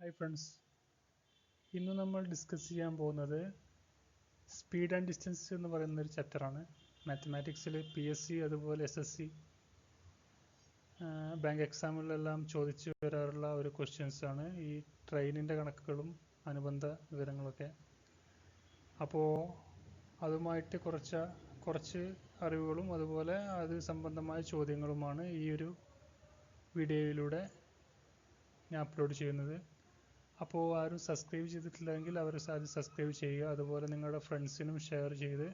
Hi friends ഇന്ന് നമ്മൾ discuss ചെയ്യാൻ പോകുന്നത് സ്പീഡ് ആൻഡ് ഡിസ്റ്റൻസ് എന്ന് പറയുന്ന ഒരു ചാപ്റ്ററാണ് മാത്തമാറ്റിക്സിൽ പി എസ് സി അതുപോലെ എസ് എസ് സി ബാങ്ക് എക്സാമുകളിലെല്ലാം ചോദിച്ചു വരാറുള്ള ഒരു ക്വസ്റ്റ്യൻസ് ആണ് ഈ ട്രെയിനിന്റെ കണക്കുകളും അനുബന്ധ വിവരങ്ങളൊക്കെ. അപ്പോൾ അതുമായിട്ട് കുറച്ച് കുറച്ച് അറിവുകളും അതുപോലെ അത് സംബന്ധമായ ചോദ്യങ്ങളുമാണ് ഈ ഒരു വീഡിയോയിലൂടെ ഞാൻ അപ്ലോഡ് ചെയ്യുന്നത്. അപ്പോൾ ആരും സബ്സ്ക്രൈബ് ചെയ്തിട്ടില്ലെങ്കിൽ അവർ അത് സബ്സ്ക്രൈബ് ചെയ്യുക. അതുപോലെ നിങ്ങളുടെ ഫ്രണ്ട്സിനും ഷെയർ ചെയ്ത്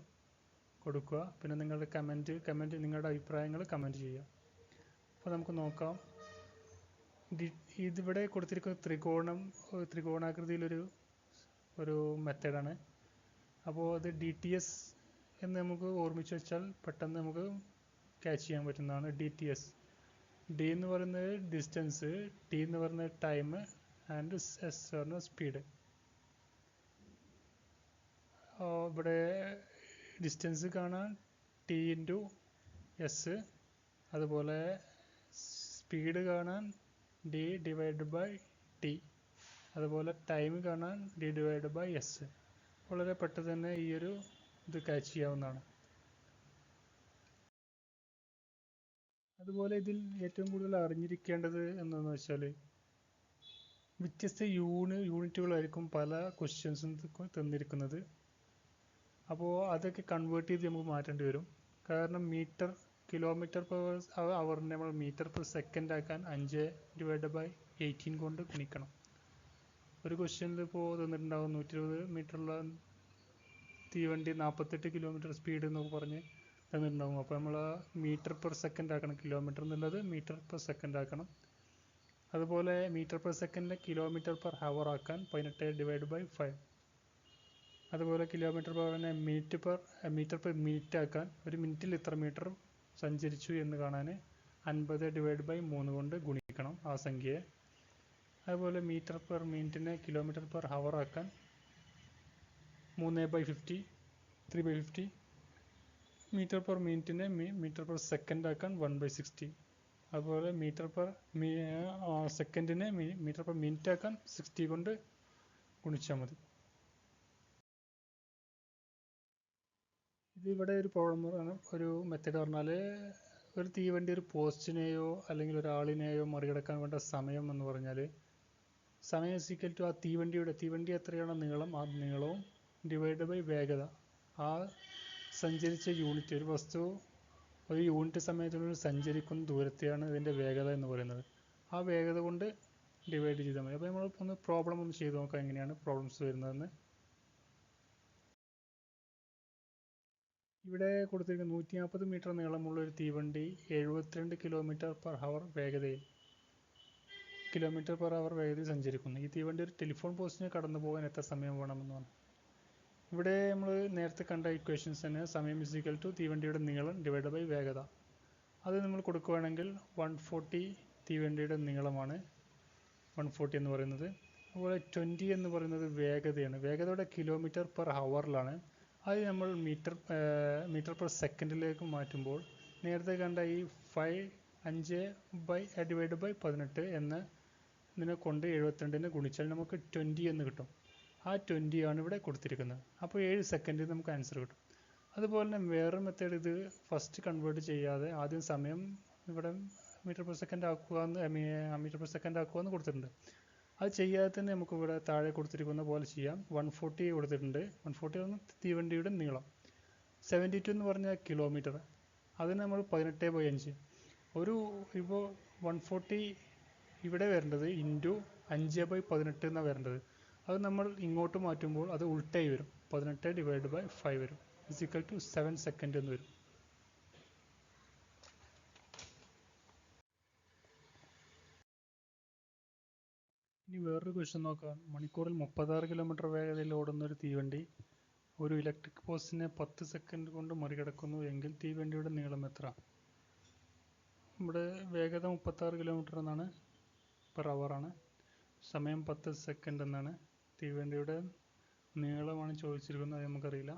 കൊടുക്കുക. പിന്നെ നിങ്ങളുടെ കമന്റ് കമന്റ് നിങ്ങളുടെ അഭിപ്രായങ്ങൾ കമന്റ് ചെയ്യുക. അപ്പോൾ നമുക്ക് നോക്കാം. ഇതിവിടെ കൊടുത്തിരിക്കുന്ന ത്രികോണം ത്രികോണാകൃതിയിലൊരു ഒരു മെത്തേഡാണ് അപ്പോൾ അത് ഡി ടി എസ് എന്ന് നമുക്ക് ഓർമ്മിച്ച് വെച്ചാൽ പെട്ടെന്ന് നമുക്ക് ക്യാച്ച് ചെയ്യാൻ പറ്റുന്നതാണ് ഡി ടി എസ് ഡി എന്ന് പറയുന്നത് ഡിസ്റ്റൻസ് ടി എന്ന് പറയുന്നത് ടൈം ആൻഡ് എസ് പറഞ്ഞ സ്പീഡ് ഇവിടെ ഡിസ്റ്റൻസ് കാണാൻ ടി ഇന്റു എസ് അതുപോലെ സ്പീഡ് കാണാൻ ഡി ഡിവൈഡ് ബൈ ടി അതുപോലെ ടൈം കാണാൻ ഡി ഡിവൈഡ് ബൈ എസ് വളരെ പെട്ടെന്ന് തന്നെ ഈ ഒരു ഇത് ക്യാച്ച് ചെയ്യാവുന്നതാണ്. അതുപോലെ ഇതിൽ ഏറ്റവും കൂടുതൽ അറിഞ്ഞിരിക്കേണ്ടത് എന്താണെന്ന് വെച്ചാൽ വ്യത്യസ്ത യൂണി യൂണിറ്റുകളായിരിക്കും പല ക്വസ്റ്റ്യൻസും തന്നിരിക്കുന്നത്. അപ്പോൾ അതൊക്കെ കൺവേർട്ട് ചെയ്ത് നമുക്ക് മാറ്റേണ്ടി വരും. കാരണം മീറ്റർ കിലോമീറ്റർ പെർ അവറിനെ നമ്മൾ മീറ്റർ പെർ സെക്കൻഡ് ആക്കാൻ അഞ്ച് ഡിവൈഡ് ബൈ എയ്റ്റീൻ കൊണ്ട് ഗുണിക്കണം. ഒരു ക്വസ്റ്റ്യനിൽ ഇപ്പോൾ തന്നിട്ടുണ്ടാവും നൂറ്റി ഇരുപത് മീറ്ററുള്ള തീവണ്ടി നാൽപ്പത്തെട്ട് കിലോമീറ്റർ സ്പീഡ് എന്നൊക്കെ പറഞ്ഞ് തന്നിട്ടുണ്ടാവും. അപ്പോൾ നമ്മൾ മീറ്റർ പെർ സെക്കൻഡ് ആക്കണം കിലോമീറ്റർ എന്നുള്ളത് മീറ്റർ പെർ സെക്കൻഡ് ആക്കണം. അതുപോലെ മീറ്റർ പെർ സെക്കൻഡിനെ കിലോമീറ്റർ പെർ ഹവർ ആക്കാൻ പതിനെട്ട് ഡിവൈഡ് ബൈ ഫൈവ്. അതുപോലെ kilometre per ഹവറിനെ minute per metre per minute ആക്കാൻ ഒരു മിനിറ്റിൽ ഇത്ര മീറ്റർ സഞ്ചരിച്ചു എന്ന് കാണാൻ അൻപത് ഡിവൈഡ് ബൈ മൂന്ന് കൊണ്ട് ഗുണിക്കണം ആ സംഖ്യയെ. അതുപോലെ മീറ്റർ പെർ മിനിറ്റിനെ കിലോമീറ്റർ പെർ ഹവർ ആക്കാൻ മൂന്ന് by fifty three by fifty. Metre per മിനിറ്റിനെ metre per second ആക്കാൻ വൺ ബൈ സിക്സ്റ്റി. അതുപോലെ മീറ്റർ പെർ സെക്കൻഡിനെ മീറ്റർ പെർ മിനിറ്റ് ആക്കാൻ സിക്സ്റ്റി കൊണ്ട് ഗുണിച്ചാൽ മതി. ഇത് ഇവിടെ ഒരു പ്രോബ്ലം ഒരു മെത്തേഡ് പറഞ്ഞാൽ ഒരു തീവണ്ടി ഒരു പോസ്റ്റിനെയോ അല്ലെങ്കിൽ ഒരാളിനെയോ മറികടക്കാൻ വേണ്ട സമയം എന്ന് പറഞ്ഞാൽ സമയം സീക്കൽ ടു ആ തീവണ്ടിയുടെ തീവണ്ടി എത്രയാണ് നീളം ആ നീളവും ഡിവൈഡ് ബൈ വേഗത. ആ സഞ്ചരിച്ച യൂണിറ്റ് ഒരു വസ്തു ഒരു യൂണിറ്റ് സമയത്തിനുള്ളിൽ സഞ്ചരിക്കുന്ന ദൂരത്തെയാണ് ഇതിന്റെ വേഗത എന്ന് പറയുന്നത്. ആ വേഗത കൊണ്ട് ഡിവൈഡ് ചെയ്താൽ മതി. അപ്പോൾ നമ്മൾ ഒന്ന് പ്രോബ്ലം ഒന്ന് ചെയ്ത് നോക്കാം എങ്ങനെയാണ് പ്രോബ്ലംസ് വരുന്നതെന്ന്. ഇവിടെ കൊടുത്തിരിക്കുന്ന നൂറ്റി നാൽപ്പത് മീറ്റർ നീളമുള്ള ഒരു തീവണ്ടി എഴുപത്തിരണ്ട് കിലോമീറ്റർ പെർ ഹവർ വേഗതയിൽ കിലോമീറ്റർ പെർ ഹവർ വേഗതയിൽ സഞ്ചരിക്കുന്നു. ഈ തീവണ്ടി ഒരു ടെലിഫോൺ പോസ്റ്റിനെ കടന്നു പോകാൻ എത്ര സമയം വേണമെന്നാണ് ഇവിടെ നമ്മൾ നേരത്തെ കണ്ട ഇക്വേഷൻസ് തന്നെ സമയം ഇസ് ഈക്വൽ ടു തീവണ്ടിയുടെ നീളം ഡിവൈഡ് ബൈ വേഗത. അത് നമ്മൾ കൊടുക്കുകയാണെങ്കിൽ വൺ ഫോർട്ടി തീവണ്ടിയുടെ നീളമാണ്. വൺ ഫോർട്ടി എന്ന് പറയുന്നത്. അതുപോലെ ട്വന്റി എന്ന് പറയുന്നത് വേഗതയാണ്. വേഗതയുടെ കിലോമീറ്റർ പെർ ഹവറിലാണ് അത് നമ്മൾ മീറ്റർ മീറ്റർ പെർ സെക്കൻഡിലേക്ക് മാറ്റുമ്പോൾ നേരത്തെ കണ്ട ഈ ഫൈവ് അഞ്ച് ബൈ ഡിവൈഡ് ബൈ പതിനെട്ട് എന്ന ഇതിനെ കൊണ്ട് എഴുപത്തിരണ്ടിനെ ഗുണിച്ചാൽ നമുക്ക് ട്വന്റി എന്ന് കിട്ടും. ആ ട്വന്റി ആണ് ഇവിടെ കൊടുത്തിരിക്കുന്നത്. അപ്പോൾ ഏഴ് സെക്കൻഡിൽ നമുക്ക് ആൻസർ കിട്ടും. അതുപോലെ തന്നെ വേറെ മെത്തേഡ് ഇത് ഫസ്റ്റ് കൺവേർട്ട് ചെയ്യാതെ ആദ്യം സമയം ഇവിടെ മീറ്റർ പെർ സെക്കൻഡ് ആക്കുക എന്ന് മീറ്റർ പെർ സെക്കൻഡ് ആക്കുക എന്ന് കൊടുത്തിട്ടുണ്ട്. അത് ചെയ്യാതെ തന്നെ നമുക്ക് ഇവിടെ താഴെ കൊടുത്തിരിക്കുന്ന പോലെ ചെയ്യാം. വൺ ഫോർട്ടി കൊടുത്തിട്ടുണ്ട്. വൺ ഫോർട്ടി എന്ന് തീവണ്ടിയുടെ നീളം. സെവന്റി ടു എന്ന് പറഞ്ഞാൽ കിലോമീറ്റർ അതിന് നമ്മൾ പതിനെട്ട് ബൈ അഞ്ച്. ഒരു ഇപ്പോൾ വൺ ഫോർട്ടി ഇവിടെ വരേണ്ടത് ഇന്റു അഞ്ച് ബൈ പതിനെട്ട് എന്നാണ് വരേണ്ടത്. അത് നമ്മൾ ഇങ്ങോട്ട് മാറ്റുമ്പോൾ അത് ഉൾട്ടായി വരും. പതിനെട്ട് ഡിവൈഡ് ബൈ ഫൈവ് വരും. Is equal to seven second എന്ന് വരും. ഇനി വേറൊരു ക്വസ്റ്റ്യൻ നോക്കാം. മണിക്കൂറിൽ മുപ്പത്താറ് കിലോമീറ്റർ വേഗതയിൽ ഓടുന്ന ഒരു തീവണ്ടി ഒരു ഇലക്ട്രിക് പോസ്റ്റിനെ പത്ത് സെക്കൻഡ് കൊണ്ട് മറികടക്കുന്നു എങ്കിൽ തീവണ്ടിയുടെ നീളം എത്ര? നമ്മുടെ വേഗത മുപ്പത്താറ് കിലോമീറ്റർ എന്നാണ് പെർ ആണ്. സമയം പത്ത് സെക്കൻഡ് എന്നാണ്. തീവണ്ടിയുടെ നീളമാണ് ചോദിച്ചിരിക്കുന്നത് അത് നമുക്കറിയില്ല.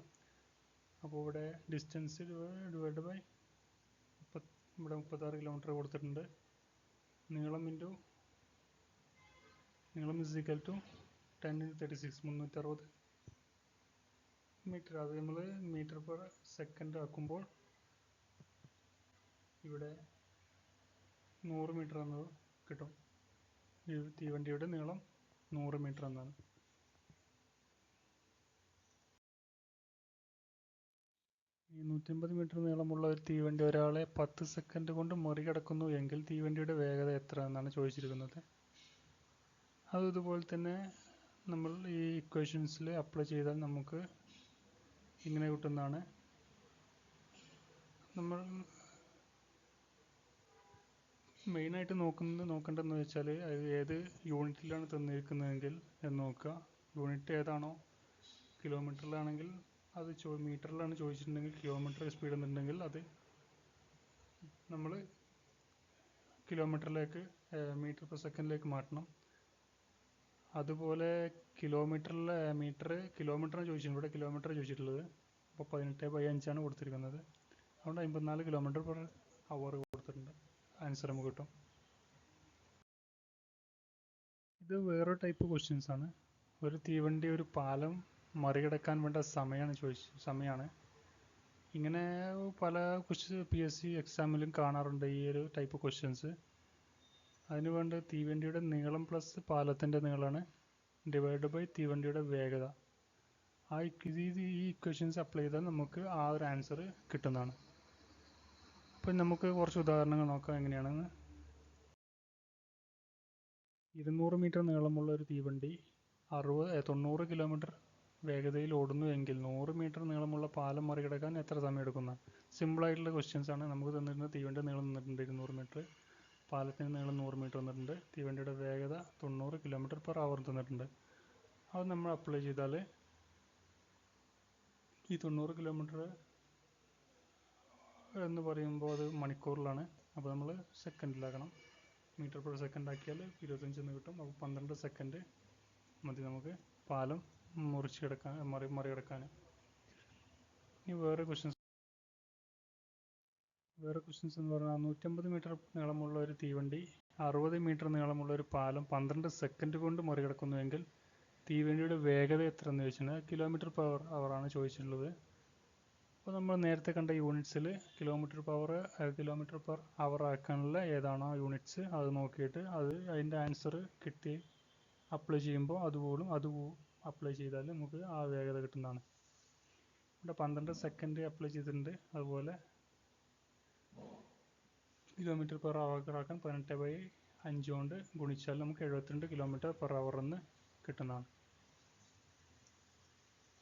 അപ്പോൾ ഇവിടെ ഡിസ്റ്റൻസ് ഡിവൈഡ് ബൈ മുപ്പത് ഇവിടെ മുപ്പത്താറ് കിലോമീറ്റർ കൊടുത്തിട്ടുണ്ട്. നീളം ഇന്റു നീളം is equal to ten into thirty six മുന്നൂറ്ററുപത് metre അത് നമ്മൾ മീറ്റർ പെർ സെക്കൻഡ് ആക്കുമ്പോൾ ഇവിടെ നൂറ് മീറ്റർ എന്നത് കിട്ടും. ഈ തീവണ്ടിയുടെ നീളം നൂറ് മീറ്റർ എന്നാണ്. ഈ നൂറ്റമ്പത് മീറ്റർ നീളമുള്ള ഒരു തീവണ്ടി ഒരാളെ പത്ത് സെക്കൻഡ് കൊണ്ട് മറികടക്കുന്നു എങ്കിൽ തീവണ്ടിയുടെ വേഗത എത്ര എന്നാണ് ചോദിച്ചിരിക്കുന്നത്. അത് ഇതുപോലെ തന്നെ നമ്മൾ ഈ ഇക്വേഷൻസിൽ അപ്ലൈ ചെയ്താൽ നമുക്ക് ഇങ്ങനെ കിട്ടുന്നതാണ്. നമ്മൾ മെയിനായിട്ട് നോക്കുന്നത് നോക്കേണ്ടതെന്ന് വെച്ചാൽ അത് ഏത് യൂണിറ്റിലാണ് തന്നിരിക്കുന്നതെങ്കിൽ എന്ന് നോക്കുക. യൂണിറ്റ് ഏതാണോ? കിലോമീറ്ററിലാണെങ്കിൽ അത് ചോ മീറ്ററിലാണ് ചോദിച്ചിട്ടുണ്ടെങ്കിൽ കിലോമീറ്റർ സ്പീഡ് എന്നുണ്ടെങ്കിൽ അത് നമ്മൾ കിലോമീറ്ററിലേക്ക് മീറ്റർ പെർ സെക്കൻഡിലേക്ക് മാറ്റണം. അതുപോലെ കിലോമീറ്ററിൽ മീറ്റർ കിലോമീറ്ററാണ് ചോദിച്ചിട്ടുണ്ട്. ഇവിടെ കിലോമീറ്റർ ചോദിച്ചിട്ടുള്ളത്. അപ്പോൾ പതിനെട്ട് ബൈ അഞ്ചാണ് കൊടുത്തിരിക്കുന്നത്. അതുകൊണ്ട് അമ്പത്തിനാല് കിലോമീറ്റർ പെർ അവർ കൊടുത്തിട്ടുണ്ട്. ആൻസർ നമുക്ക് കിട്ടും. ഇത് വേറൊരു ടൈപ്പ് ക്വസ്റ്റ്യൻസ് ആണ്. ഒരു തീവണ്ടി ഒരു പാലം മറികടക്കാൻ വേണ്ട സമയമാണ് ചോദിച്ച സമയമാണ് ഇങ്ങനെ പല ക്വസ്റ്റ്യൻ പി എസ് സി എക്സാമിലും കാണാറുണ്ട് ഈ ഒരു ടൈപ്പ് ക്വസ്റ്റ്യൻസ് അതിന് വേണ്ട തീവണ്ടിയുടെ നീളം പ്ലസ് പാലത്തിന്റെ നീളമാണ് ഡിവൈഡ് ബൈ തീവണ്ടിയുടെ വേഗത. ആ ഈ ഇക്വേഷൻസ് അപ്ലൈ ചെയ്താൽ നമുക്ക് ആ ഒരു ആൻസർ കിട്ടുന്നതാണ്. അപ്പം നമുക്ക് കുറച്ച് ഉദാഹരണങ്ങൾ നോക്കാം എങ്ങനെയാണെന്ന്. ഇരുന്നൂറ് മീറ്റർ നീളമുള്ള ഒരു തീവണ്ടി അറുപത് തൊണ്ണൂറ് കിലോമീറ്റർ വേഗതയിൽ ഓടുന്നു എങ്കിൽ നൂറ് മീറ്റർ നീളമുള്ള പാലം മറികടക്കാൻ എത്ര സമയം എടുക്കുന്ന സിമ്പിൾ ആയിട്ടുള്ള ക്വസ്റ്റ്യൻസ് ആണ്. നമുക്ക് തന്നിട്ടുണ്ട് തീവണ്ടി നീളം തന്നിട്ടുണ്ട് ഇരുന്നൂറ് മീറ്റർ പാലത്തിന് നീളം നൂറ് മീറ്റർ തന്നിട്ടുണ്ട്. തീവണ്ടിയുടെ വേഗത തൊണ്ണൂറ് കിലോമീറ്റർ പെർ അവർ തന്നിട്ടുണ്ട്. അത് നമ്മൾ അപ്ലൈ ചെയ്താൽ ഈ തൊണ്ണൂറ് കിലോമീറ്റർ എന്ന് പറയുമ്പോൾ അത് മണിക്കൂറിലാണ്. അപ്പോൾ നമ്മൾ സെക്കൻഡിലാക്കണം മീറ്റർ പെർ സെക്കൻഡ് ആക്കിയാൽ ഇരുപത്തഞ്ചെന്ന് കിട്ടും. അപ്പോൾ പന്ത്രണ്ട് സെക്കൻഡ് മതി നമുക്ക്. പാലം മുറിച്ച് കിടക്കാൻ മറി മറികടക്കാൻ ഇനി വേറെ ക്വസ്റ്റ്യൻസ് വേറെ ക്വസ്റ്റ്യൻസ് എന്ന് പറഞ്ഞാൽ നൂറ്റമ്പത് മീറ്റർ നീളമുള്ള ഒരു തീവണ്ടി അറുപത് മീറ്റർ നീളമുള്ള ഒരു പാലം പന്ത്രണ്ട് സെക്കൻഡ് കൊണ്ട് മറികടക്കുന്നുവെങ്കിൽ തീവണ്ടിയുടെ വേഗത എത്ര എന്ന് ചോദിച്ചിട്ടുണ്ട് കിലോമീറ്റർ പവർ ആണ് ചോദിച്ചിട്ടുള്ളത്. അപ്പോൾ നമ്മൾ നേരത്തെ കണ്ട യൂണിറ്റ്സിൽ kilometre per hour kilometre per hour ആക്കാനുള്ള ഏതാണോ യൂണിറ്റ്സ് അത് നോക്കിയിട്ട് അത് അതിന്റെ ആൻസർ കിട്ടി അപ്ലൈ ചെയ്യുമ്പോൾ അതുപോലും അത് അപ്ലൈ ചെയ്താൽ നമുക്ക് ആ വേഗത കിട്ടുന്നതാണ്. ഇവിടെ പന്ത്രണ്ട് സെക്കൻഡ് അപ്ലൈ ചെയ്തിട്ടുണ്ട്. അതുപോലെ കിലോമീറ്റർ പെർ അവർ ആക്കാൻ പതിനെട്ട് ബൈ അഞ്ച് കൊണ്ട് ഗുണിച്ചാൽ നമുക്ക് എഴുപത്തിരണ്ട് കിലോമീറ്റർ പെർ അവർ എന്ന് കിട്ടുന്നതാണ്.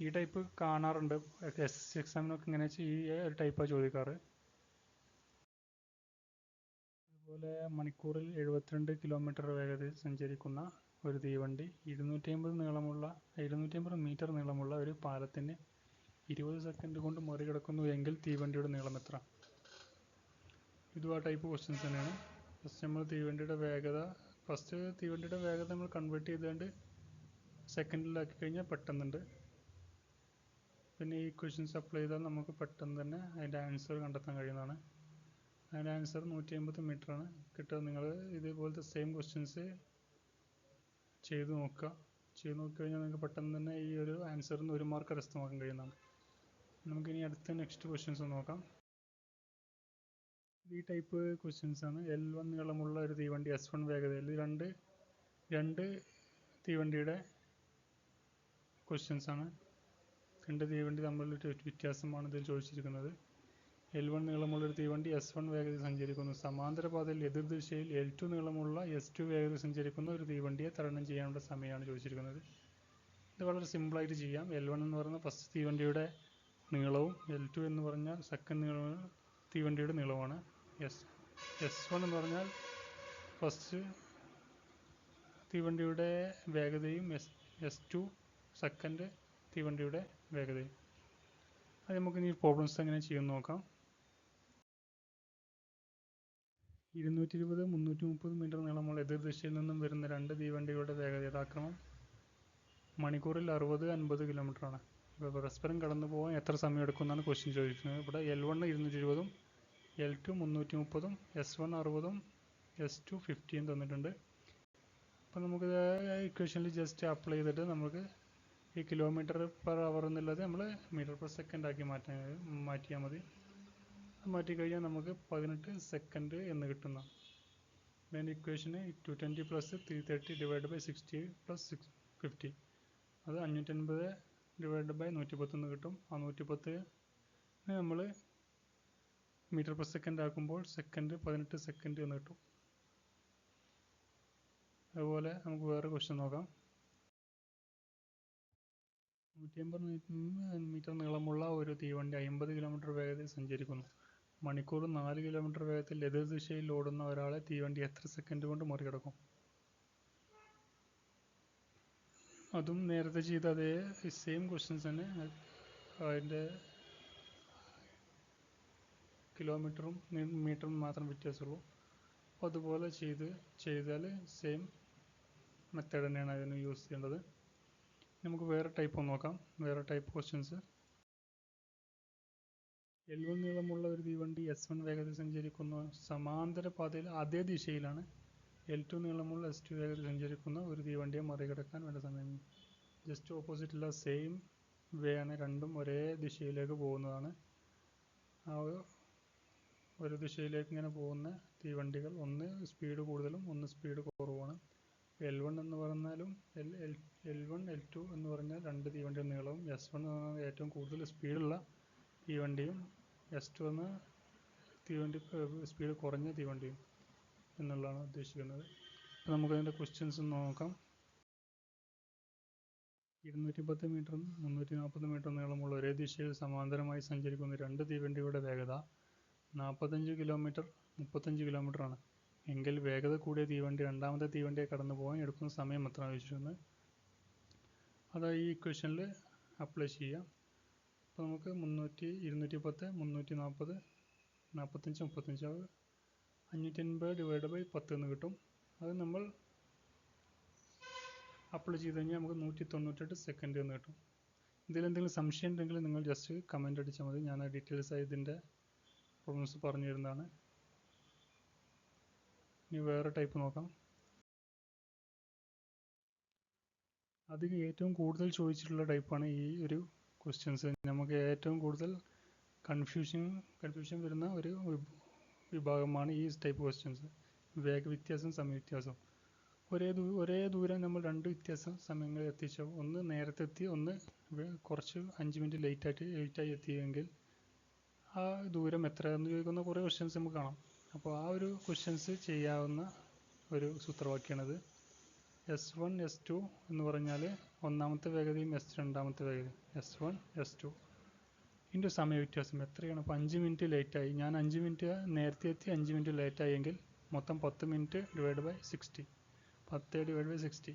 ഈ ടൈപ്പ് കാണാറുണ്ട്. എസ് എസ് സി എക്സാമിനൊക്കെ ഇങ്ങനെ ഈ ഒരു ടൈപ്പാണ് ചോദിക്കാറ്. അതുപോലെ മണിക്കൂറിൽ എഴുപത്തിരണ്ട് കിലോമീറ്റർ വേഗതയിൽ സഞ്ചരിക്കുന്ന ഒരു തീവണ്ടി ഇരുന്നൂറ്റി അമ്പത് നീളമുള്ള ഇരുന്നൂറ്റി അമ്പത് മീറ്റർ നീളമുള്ള ഒരു പാലത്തിന് ഇരുപത് സെക്കൻഡ് കൊണ്ട് മറികടക്കുന്നു എങ്കിൽ തീവണ്ടിയുടെ നീളം എത്ര? ഇതും ആ ടൈപ്പ് ക്വസ്റ്റ്യൻസ് തന്നെയാണ്. ഫസ്റ്റ് നമ്മൾ തീവണ്ടിയുടെ വേഗത ഫസ്റ്റ് തീവണ്ടിയുടെ വേഗത നമ്മൾ കൺവേർട്ട് ചെയ്തുകൊണ്ട് സെക്കൻഡിലാക്കി കഴിഞ്ഞാൽ പെട്ടെന്നുണ്ട്. പിന്നെ ഈ ക്വസ്റ്റ്യൻസ് അപ്ലൈ ചെയ്താൽ നമുക്ക് പെട്ടെന്ന് തന്നെ അതിന്റെ ആൻസർ കണ്ടെത്താൻ കഴിയുന്നതാണ്. അതിന്റെ ആൻസർ നൂറ്റി അമ്പത് ആണ്. കിട്ടുക നിങ്ങൾ ഇതേപോലത്തെ സെയിം ക്വസ്റ്റ്യൻസ് ചെയ്ത് നോക്കുക. ചെയ്ത് നോക്കി കഴിഞ്ഞാൽ നിങ്ങൾക്ക് പെട്ടെന്ന് തന്നെ ഈ ഒരു ആൻസറിൽ നിന്ന് ഒരു മാർക്ക് കരസ്ഥമാക്കാൻ കഴിയുന്നതാണ്. നമുക്കിനി അടുത്ത നെക്സ്റ്റ് ക്വസ്റ്റ്യൻസ് നോക്കാം. ഈ ടൈപ്പ് ക്വസ്റ്റ്യൻസ് ആണ്. എൽ വൺ നീളമുള്ള ഒരു തീവണ്ടി എസ് വൺ വേഗതയിൽ. രണ്ട് രണ്ട് തീവണ്ടിയുടെ ക്വസ്റ്റ്യൻസ് ആണ്. രണ്ട് തീവണ്ടി തമ്മിലുള്ള വ്യത്യാസമാണ് ഇതിൽ ചോദിച്ചിരിക്കുന്നത്. എൽ വൺ നീളമുള്ള ഒരു തീവണ്ടി എസ് വൺ വേഗതയിൽ സഞ്ചരിക്കുന്നു. സമാന്തര പാതയിൽ എതിർ ദിശയിൽ എൽ ടു നീളമുള്ള എസ് ടു വേഗതയിൽ സഞ്ചരിക്കുന്ന ഒരു തീവണ്ടിയെ തരണം ചെയ്യാനുള്ള സമയമാണ് ചോദിച്ചിരിക്കുന്നത്. ഇത് വളരെ സിമ്പിളായിട്ട് ചെയ്യാം. എൽ വൺ എന്ന് പറയുന്ന ഫസ്റ്റ് തീവണ്ടിയുടെ നീളവും എൽ ടു എന്ന് പറഞ്ഞാൽ സെക്കൻഡ് നീളം തീവണ്ടിയുടെ നീളമാണ് എസ് എസ് വൺ എന്ന് പറഞ്ഞാൽ ഫസ്റ്റ് തീവണ്ടിയുടെ വേഗതയും എസ് എസ് ടു സെക്കൻഡ് തീവണ്ടിയുടെ വേഗതയും. അത് നമുക്ക് ഇനി പ്രോബ്ലംസ് എങ്ങനെ ചെയ്യുമെന്ന് നോക്കാം. ഇരുന്നൂറ്റി ഇരുപത് മുന്നൂറ്റി മുപ്പത് മീറ്റർ നീളമുള്ള എതിർ ദിശയിൽ നിന്നും വരുന്ന രണ്ട് തീവണ്ടികളുടെ വേഗത യഥാക്രമം മണിക്കൂറിൽ അറുപത് അൻപത് കിലോമീറ്ററാണ് ഇപ്പോൾ പരസ്പരം കടന്നു പോകാൻ എത്ര സമയം എടുക്കുമെന്നാണ് ക്വസ്റ്റ്യൻ ചോദിക്കുന്നത്. ഇവിടെ എൽ വൺ ഇരുന്നൂറ്റി ഇരുപതും എൽ ടു മുന്നൂറ്റി മുപ്പതും എസ് വൺ അറുപതും എസ് ടു ഫിഫ്റ്റിയും തന്നിട്ടുണ്ട്. അപ്പോൾ നമുക്ക് ഇക്വേഷനിൽ ജസ്റ്റ് അപ്ലൈ ചെയ്തിട്ട് നമുക്ക് ഈ കിലോമീറ്റർ പെർ അവർ എന്നുള്ളത് നമ്മൾ മീറ്റർ പെർ സെക്കൻഡ് ആക്കി മാറ്റാൻ മാറ്റിയാൽ മതി. മാറ്റി കഴിഞ്ഞാൽ നമുക്ക് പതിനെട്ട് സെക്കൻഡ് എന്ന് കിട്ടുന്ന main ഇക്വേഷന് two twenty plus three thirty divide by sixty plus six fifty അത് അഞ്ഞൂറ്റൻപത് ഡിവൈഡ് ബൈ നൂറ്റിപ്പത്തൊന്ന് കിട്ടും. ആ നൂറ്റിപ്പത്ത് നമ്മൾ മീറ്റർ പെർ സെക്കൻഡ് ആക്കുമ്പോൾ സെക്കൻഡ് പതിനെട്ട് സെക്കൻഡ് എന്ന് കിട്ടും. അതുപോലെ നമുക്ക് വേറെ ക്വസ്റ്റ്യൻ നോക്കാം. നൂറ്റി അമ്പത് മീറ്റർ നീളമുള്ള ഒരു തീവണ്ടി അമ്പത് കിലോമീറ്റർ വേഗതയിൽ സഞ്ചരിക്കുന്നു. മണിക്കൂർ നാല് കിലോമീറ്റർ വേഗത്തിൽ എതിർ ദിശയിൽ ഓടുന്ന ഒരാളെ തീവണ്ടി എത്ര സെക്കൻഡ് കൊണ്ട് മറികടക്കും? അതും നേരത്തെ ചെയ്ത അതേ സെയിം ക്വസ്റ്റ്യൻസ് തന്നെ. അതിന്റെ കിലോമീറ്ററും മീറ്ററും മാത്രം വ്യത്യാസമുള്ളൂ. അപ്പോൾ അതുപോലെ ചെയ്ത് ചെയ്താൽ സെയിം മെത്തേഡ് തന്നെയാണ് അതിന് യൂസ് ചെയ്യേണ്ടത്. നമുക്ക് വേറെ ടൈപ്പ് നോക്കാം. വേറെ ടൈപ്പ് ക്വസ്റ്റ്യൻസ് എൽ വൺ നീളമുള്ള ഒരു തീവണ്ടി എസ് വൺ വേഗതയിൽ സഞ്ചരിക്കുന്ന സമാന്തര പാതയിൽ അതേ ദിശയിലാണ് എൽ ടു നീളമുള്ള എസ് ടു വേഗതയിൽ സഞ്ചരിക്കുന്ന ഒരു തീവണ്ടിയെ മറികടക്കാൻ വേണ്ട സമയം. ജസ്റ്റ് ഓപ്പോസിറ്റ് ഉള്ള സെയിം വേ ആണ് രണ്ടും ഒരേ ദിശയിലേക്ക് പോകുന്നതാണ്. ആ ഒരു ദിശയിലേക്ക് ഇങ്ങനെ പോകുന്ന തീവണ്ടികൾ ഒന്ന് സ്പീഡ് കൂടുതലും ഒന്ന് സ്പീഡ് കുറവുമാണ്. എൽ വൺ എന്ന് പറഞ്ഞാലും L L L one L two എന്ന് പറഞ്ഞാൽ രണ്ട് തീവണ്ടിയുടെ നീളവും എസ് വൺ എന്ന് പറഞ്ഞാൽ ഏറ്റവും കൂടുതൽ സ്പീഡുള്ള തീവണ്ടിയും ടു എന്ന തീവണ്ടി സ്പീഡ് കുറഞ്ഞ തീവണ്ടിയും എന്നുള്ളതാണ് ഉദ്ദേശിക്കുന്നത്. അപ്പോൾ നമുക്കതിന്റെ ക്വസ്റ്റ്യൻസ് നോക്കാം. ഇരുന്നൂറ്റി പത്ത് മീറ്ററും മുന്നൂറ്റി നാൽപ്പത് മീറ്റർ നീളമുള്ള ഒരേ ദിശയിൽ സമാന്തരമായി സഞ്ചരിക്കുന്ന രണ്ട് തീവണ്ടിയുടെ വേഗത നാൽപ്പത്തഞ്ച് കിലോമീറ്റർ മുപ്പത്തഞ്ച് കിലോമീറ്റർ ആണ്. എങ്കിൽ വേഗത കൂടിയ തീവണ്ടി രണ്ടാമത്തെ തീവണ്ടിയെ കടന്നു പോകാൻ എടുക്കുന്ന സമയം എത്ര ചോദിച്ചിരുന്നത് അത് ഈ ഇക്വേഷനിൽ അപ്ലൈ ചെയ്യാം. അപ്പോൾ നമുക്ക് മുന്നൂറ്റി ഇരുന്നൂറ്റി പത്ത് മുന്നൂറ്റി നാൽപ്പത് നാൽപ്പത്തഞ്ച് മുപ്പത്തഞ്ച് അത് അഞ്ഞൂറ്റി അൻപത് ഡിവൈഡ് ബൈ പത്ത് എന്ന് കിട്ടും. അത് നമ്മൾ അപ്ലൈ ചെയ്ത് കഴിഞ്ഞാൽ നമുക്ക് നൂറ്റി തൊണ്ണൂറ്റെട്ട് സെക്കൻഡ് എന്ന് കിട്ടും. ഇതിലെന്തെങ്കിലും സംശയം ഉണ്ടെങ്കിൽ നിങ്ങൾ ജസ്റ്റ് കമന്റ് അടിച്ചാൽ മതി. ഞാൻ ആ ഡീറ്റെയിൽസ് ആയി ഇതിന്റെ പ്രോബ്ലംസ് പറഞ്ഞു തരുന്നതാണ് ഇനി വേറെ ടൈപ്പ് നോക്കാം. അതിൽ ഏറ്റവും കൂടുതൽ ചോദിച്ചിട്ടുള്ള ടൈപ്പാണ് ഈ ഒരു ക്വസ്റ്റ്യൻസ് നമുക്ക് ഏറ്റവും കൂടുതൽ കൺഫ്യൂഷൻ കൺഫ്യൂഷൻ വരുന്ന ഒരു വിഭാഗമാണ് ഈ ടൈപ്പ് ക്വസ്റ്റ്യൻസ് വേഗ വ്യത്യാസം സമയ വ്യത്യാസം. ഒരേ ദൂ ഒരേ ദൂരം നമ്മൾ രണ്ട് വ്യത്യാസം സമയങ്ങളിൽ എത്തിച്ച. ഒന്ന് നേരത്തെ എത്തി ഒന്ന് കുറച്ച് അഞ്ച് മിനിറ്റ് ലേറ്റായിട്ട് ലേറ്റായി എത്തിയെങ്കിൽ ആ ദൂരം എത്ര എന്ന് ചോദിക്കുന്ന കുറേ ക്വസ്റ്റ്യൻസ് നമുക്ക് കാണാം. അപ്പോൾ ആ ഒരു ക്വസ്റ്റ്യൻസ് ചെയ്യാവുന്ന ഒരു സൂത്രവാക്യമാണിത് എസ് വൺ എസ് ടു എന്ന് പറഞ്ഞാൽ ഒന്നാമത്തെ വേഗതയും എസ് രണ്ടാമത്തെ വേഗതയും. എസ് വൺ എസ് ടു ഇതിന്റെ സമയ വ്യത്യാസം എത്രയാണ്? അപ്പോൾ അഞ്ച് മിനിറ്റ് ലേറ്റായി ഞാൻ അഞ്ച് മിനിറ്റ് നേരത്തെ എത്തി അഞ്ച് മിനിറ്റ് ലേറ്റായെങ്കിൽ മൊത്തം പത്ത് മിനിറ്റ് ഡിവൈഡ് ബൈ സിക്സ്റ്റി പത്ത് ഡിവൈഡ് ബൈ സിക്സ്റ്റി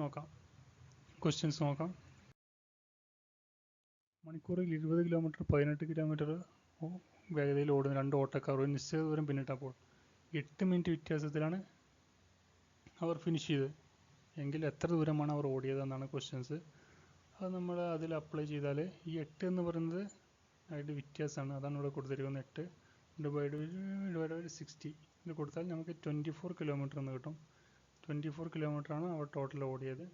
നോക്കാം. ക്വസ്റ്റ്യൻസ് നോക്കാം. മണിക്കൂറിൽ ഇരുപത് കിലോമീറ്റർ പതിനെട്ട് കിലോമീറ്റർ വേഗതയിൽ ഓടുന്ന രണ്ട് ഓട്ടക്കാർ ഒരു നിശ്ചിത ദൂരം പിന്നിട്ടപ്പോൾ എട്ട് മിനിറ്റ് വ്യത്യാസത്തിലാണ് അവർ ഫിനിഷ് ചെയ്തത് എങ്കിൽ എത്ര ദൂരമാണ് അവർ ഓടിയത് എന്നാണ് ക്വസ്റ്റ്യൻസ് അത് നമ്മൾ അതിൽ അപ്ലൈ ചെയ്താൽ ഈ എട്ട് എന്ന് പറയുന്നത് അതിന്റെ വ്യത്യാസമാണ്. അതാണ് ഇവിടെ കൊടുത്തിരിക്കുന്നത് എട്ട്. ഡിവൈഡ് ഡിവൈഡ് ബൈ സിക്സ്റ്റി ഇത് കൊടുത്താൽ നമുക്ക് ട്വന്റി ഫോർ കിലോമീറ്റർ എന്ന് കിട്ടും. ട്വന്റി ഫോർ കിലോമീറ്ററാണ് അവർ ടോട്ടൽ ഓടിയത്.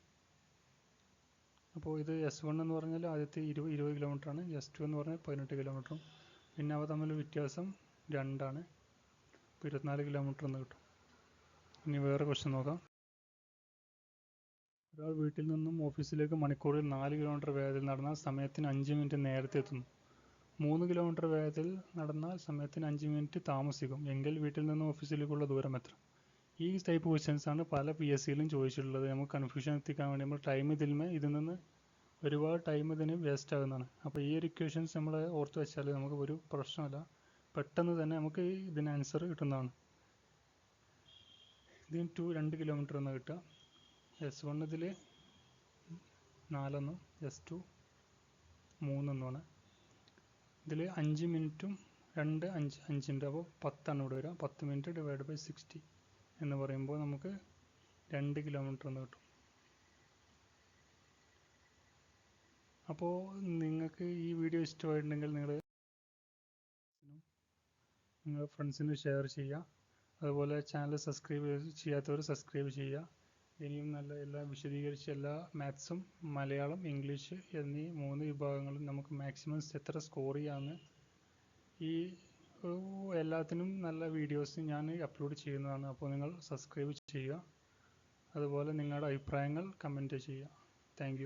അപ്പോൾ ഇത് എസ് വൺ എന്ന് പറഞ്ഞാൽ ആദ്യത്തെ ഇരുപത് ഇരുപത് കിലോമീറ്ററാണ് എസ് ടു എന്ന് പറഞ്ഞാൽ പതിനെട്ട് കിലോമീറ്ററും പിന്നെ അവ തമ്മിൽ വ്യത്യാസം രണ്ടാണ്. അപ്പോൾ ഇരുപത്തിനാല് കിലോമീറ്റർ എന്ന് കിട്ടും. ഇനി വേറെ ക്വസ്റ്റ്യൻ നോക്കാം. ഒരാൾ വീട്ടിൽ നിന്നും ഓഫീസിലേക്ക് മണിക്കൂറിൽ നാല് കിലോമീറ്റർ വേഗത്തിൽ നടന്നാൽ സമയത്തിന് അഞ്ച് മിനിറ്റ് നേരത്തെ എത്തുന്നു. മൂന്ന് കിലോമീറ്റർ വേഗത്തിൽ നടന്നാൽ സമയത്തിന് അഞ്ച് മിനിറ്റ് താമസിക്കും. എങ്കിൽ വീട്ടിൽ നിന്നും ഓഫീസിലേക്കുള്ള ദൂരം എത്ര? ഈ ടൈപ്പ് ക്വസ്റ്റ്യൻസ് ആണ് പല പി എസ് സിയിലും ചോദിച്ചിട്ടുള്ളത്. നമുക്ക് കൺഫ്യൂഷൻ എത്തിക്കാൻ വേണ്ടി നമ്മൾ ടൈം ഇതിൽമേ ഇതിൽ നിന്ന് ഒരുപാട് ടൈം ഇതിന് വേസ്റ്റ് ആകുന്നതാണ്. അപ്പോൾ ഈ ഒരു ഇക്വേഷൻസ് നമ്മൾ ഓർത്ത് വെച്ചാൽ നമുക്ക് ഒരു പ്രശ്നമല്ല. പെട്ടെന്ന് തന്നെ നമുക്ക് ഇതിന് ആൻസർ കിട്ടുന്നതാണ്. ഇതിന് ടു രണ്ട് കിലോമീറ്റർ എന്ന് കിട്ടുക. എസ് വൺ ഇതിൽ നാലെന്നും എസ് ടു മൂന്നെന്നുമാണ് ഇതിൽ അഞ്ച് മിനിറ്റും രണ്ട് അഞ്ച് അഞ്ചിന്റെ അപ്പോൾ പത്താണ് ഇവിടെ വരിക. പത്ത് മിനിറ്റ് ഡിവൈഡ് ബൈ സിക്സ്റ്റി എന്ന് പറയുമ്പോൾ നമുക്ക് രണ്ട് കിലോമീറ്റർ എന്ന് കിട്ടും അപ്പോൾ നിങ്ങൾക്ക് ഈ വീഡിയോ ഇഷ്ടമായിട്ടുണ്ടെങ്കിൽ നിങ്ങൾ നിങ്ങളുടെ ഫ്രണ്ട്സിന് ഷെയർ ചെയ്യുക. അതുപോലെ ചാനൽ സബ്സ്ക്രൈബ് ചെയ്യാത്തവർ സബ്സ്ക്രൈബ് ചെയ്യുക. ഇനിയും നല്ല എല്ലാ വിശദീകരിച്ച എല്ലാ മാത്സും മലയാളം ഇംഗ്ലീഷ് എന്നീ മൂന്ന് വിഭാഗങ്ങളും നമുക്ക് മാക്സിമം എത്ര സ്കോർ ചെയ്യാമെന്ന് ഈ എല്ലാത്തിനും നല്ല വീഡിയോസ് ഞാൻ അപ്ലോഡ് ചെയ്യുന്നതാണ്. അപ്പോൾ നിങ്ങൾ സബ്സ്ക്രൈബ് ചെയ്യുക. അതുപോലെ നിങ്ങളുടെ അഭിപ്രായങ്ങൾ കമന്റ് ചെയ്യുക. താങ്ക്